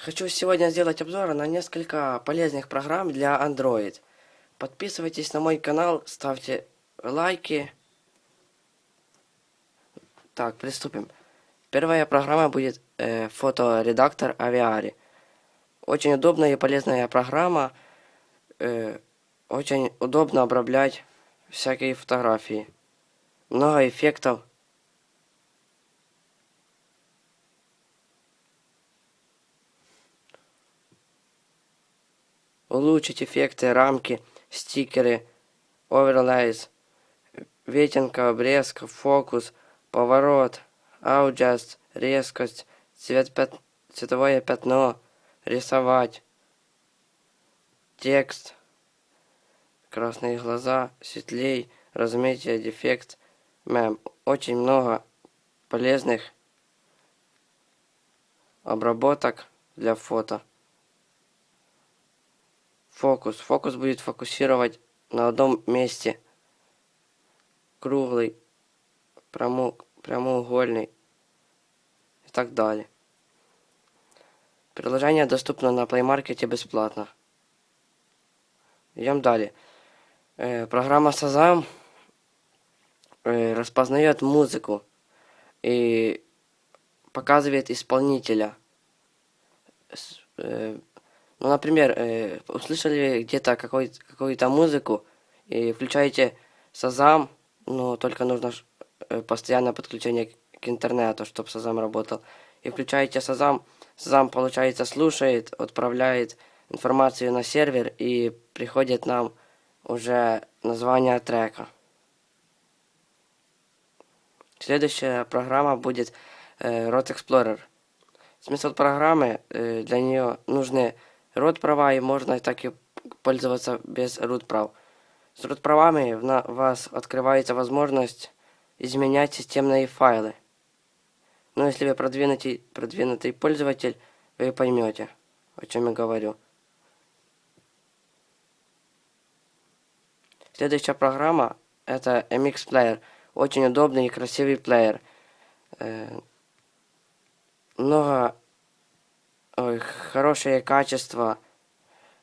Хочу сегодня сделать обзор на несколько полезных программ для Android. Подписывайтесь на мой канал, ставьте лайки. Так, приступим. Первая программа будет э, фоторедактор Aviari. Очень удобная и полезная программа. Э, очень удобно обраблять всякие фотографии. Много эффектов. Улучшить эффекты, рамки, стикеры, оверлейс, ветенка, обрезка, фокус, поворот, ауджаст, резкость, цвет пят... цветовое пятно, рисовать, текст, красные глаза, светлей, размытие, дефект, мем. Очень много полезных обработок для фото. Фокус. Фокус будет фокусировать на одном месте. Круглый, прямо, прямоугольный и так далее. Приложение доступно на Play Market бесплатно. Идем далее. Э, программа Shazam э, распознает музыку и показывает исполнителя. С- э, ну, например, э, услышали где-то какую-то музыку и включаете Shazam, но только нужно э, постоянное подключение к к интернету, чтобы Shazam работал. И включаете Shazam, Shazam, получается, слушает, отправляет информацию на сервер и приходит нам уже название трека. Следующая программа будет э, Road Explorer. Смысл программы, э, для нее нужны root права и можно так и пользоваться без root прав. С root правами у вас открывается возможность изменять системные файлы. Но если вы продвинутый, продвинутый пользователь, вы поймете, о чем я говорю. Следующая программа это MX Player. Очень удобный и красивый плеер. Э, много хорошее качество,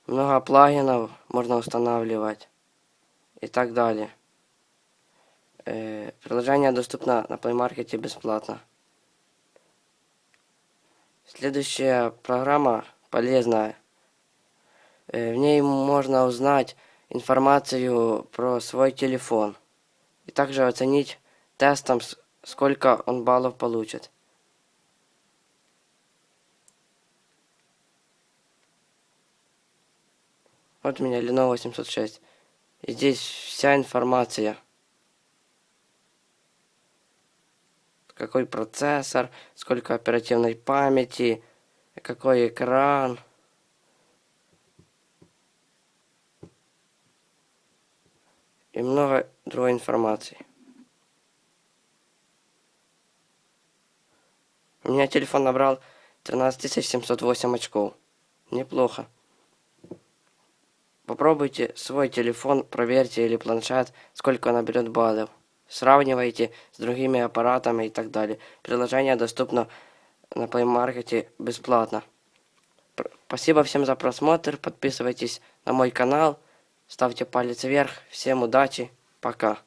много плагинов можно устанавливать и так далее. Э, приложение доступно на Play Market бесплатно. Следующая программа полезная. Э, В ней можно узнать информацию про свой телефон и также оценить тестом, сколько он баллов получит. Вот у меня Lenovo 806. И здесь вся информация. Какой процессор, сколько оперативной памяти, какой экран. И много другой информации. У меня телефон набрал 13708 очков. Неплохо. Попробуйте свой телефон, проверьте или планшет, сколько наберет баллов. Сравнивайте с другими аппаратами и так далее. Приложение доступно на Play Market бесплатно. Спасибо всем за просмотр. Подписывайтесь на мой канал. Ставьте палец вверх. Всем удачи. Пока.